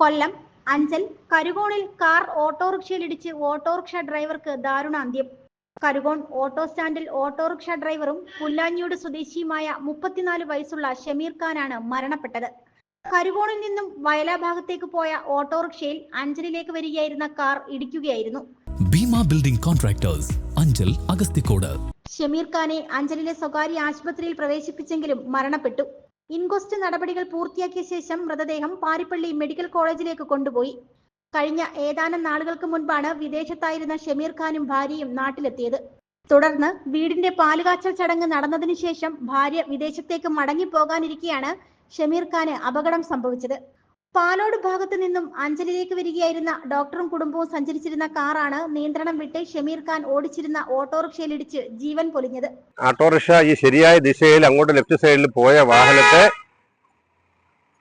കൊല്ലം അഞ്ചൽ കരുകോണിൽ കാർ ഓട്ടോറിക്ഷയിലിടിച്ച് ഓട്ടോറിക്ഷ ഡ്രൈവർക്ക് ദാരുണ അന്ത്യം കരുകോൺ ഓട്ടോ സ്റ്റാൻഡിൽ ഓട്ടോറിക്ഷ ഡ്രൈവറും പുല്ലാഞ്ഞൂട് സ്വദേശിയുമായ മുപ്പത്തിനാല് വയസ്സുള്ള ഷമീർ ഖാനാണ് മരണപ്പെട്ടത്. കരുകോണിൽ നിന്നും വയലാ ഭാഗത്തേക്ക് പോയ ഓട്ടോറിക്ഷയിൽ അഞ്ചലിലേക്ക് വരികയായിരുന്ന കാർ ഇടിക്കുകയായിരുന്നു. ഭീമ ബിൽഡിംഗ് കോൺട്രാക്ടേഴ്സ് അഞ്ചൽ അഗസ്തിക്കോട് ഷമീർ ഖാനെ അഞ്ചലിലെ സ്വകാര്യ ആശുപത്രിയിൽ പ്രവേശിപ്പിച്ചെങ്കിലും മരണപ്പെട്ടു. ഇൻക്വസ്റ്റ് നടപടികൾ പൂർത്തിയാക്കിയ ശേഷം മൃതദേഹം പാരിപ്പള്ളി മെഡിക്കൽ കോളേജിലേക്ക് കൊണ്ടുപോയി. കഴിഞ്ഞ ഏതാനും നാളുകൾക്ക് മുൻപാണ് വിദേശത്തായിരുന്ന ഷമീർ ഖാനും ഭാര്യയും നാട്ടിലെത്തിയത്. തുടർന്ന് വീടിന്റെ പാലുകാച്ചൽ ചടങ്ങ് നടന്നതിനു ശേഷം ഭാര്യ വിദേശത്തേക്ക് മടങ്ങി പോകാനിരിക്കെയാണ് ഷമീർ ഖാന് അപകടം സംഭവിച്ചത്. പാലോട് ഭാഗത്തു നിന്നും അഞ്ചലിലേക്ക് വരികയായിരുന്ന ഡോക്ടറും കുടുംബവും സഞ്ചരിച്ചിരുന്ന കാറാണ് നിയന്ത്രണം വിട്ട് ഷമീർ ഖാൻ ഓടിച്ചിരുന്ന ഓട്ടോറിക്ഷയിലിടിച്ച് ജീവൻ പൊലിഞ്ഞത്. ഓട്ടോറിക്ഷ ഈ ശരിയായ ദിശയിൽ അങ്ങോട്ട് ലെഫ്റ്റ് സൈഡിൽ പോയ വാഹനത്തെ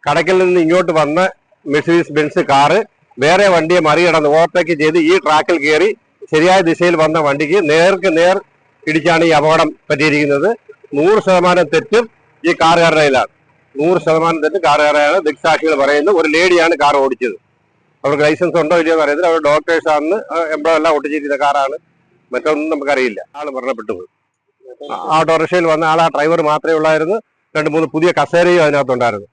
കടക്കിൽ നിന്ന് ഇങ്ങോട്ട് വന്ന മെഴ്സീസ് ബെൻസ് കാറ് വേറെ വണ്ടിയെ മറികടന്ന് ഓവർടേക്ക് ചെയ്ത് ഈ ട്രാക്കിൽ കയറി ശരിയായ ദിശയിൽ വന്ന വണ്ടിക്ക് നേർക്ക് നേർ ഇടിച്ചാണ് ഈ അപകടം പറ്റിയിരിക്കുന്നത്. നൂറ് ശതമാനം തെറ്റും ഈ കാറുകാരുടെയിലാണ് നൂറ് ശതമാനം കാർ കാറുകാരാണ് ദിക്സാക്ഷികൾ പറയുന്നത്. ഒരു ലേഡിയാണ് കാർ ഓടിച്ചത്. അവർക്ക് ലൈസൻസ് ഉണ്ടോ ഇല്ലയോ എന്ന് അറിയത്തില്ല. അവർ ഡോക്ടേഴ്സ് ആണ് എംബ്രോ എല്ലാം ഒട്ടിച്ചിരിക്കുന്ന കാറാണ്. മറ്റൊന്നും നമുക്കറിയില്ല. ആൾ മരണപ്പെട്ടു പോയി. ഓട്ടോറിക്ഷയിൽ വന്ന ആൾ ആ ഡ്രൈവർ മാത്രമേ ഉള്ളായിരുന്നു. രണ്ട് മൂന്ന് പുതിയ കസേരയും അതിനകത്തുണ്ടായിരുന്നു.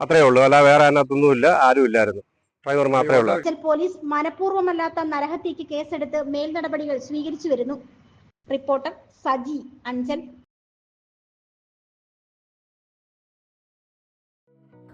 അത്രേ ഉള്ളൂ. അല്ല വേറെ അതിനകത്തൊന്നുമില്ല ആരും ഇല്ലായിരുന്നു. ഡ്രൈവർ മാത്രമേ ഉള്ളൂ പോലീസ് മനഃപൂർവമല്ലാത്ത നരഹത്യക്ക് കേസെടുത്ത് മേൽ നടപടികൾ സ്വീകരിച്ചു വരുന്നു. റിപ്പോർട്ടർ സജി അഞ്ചൽ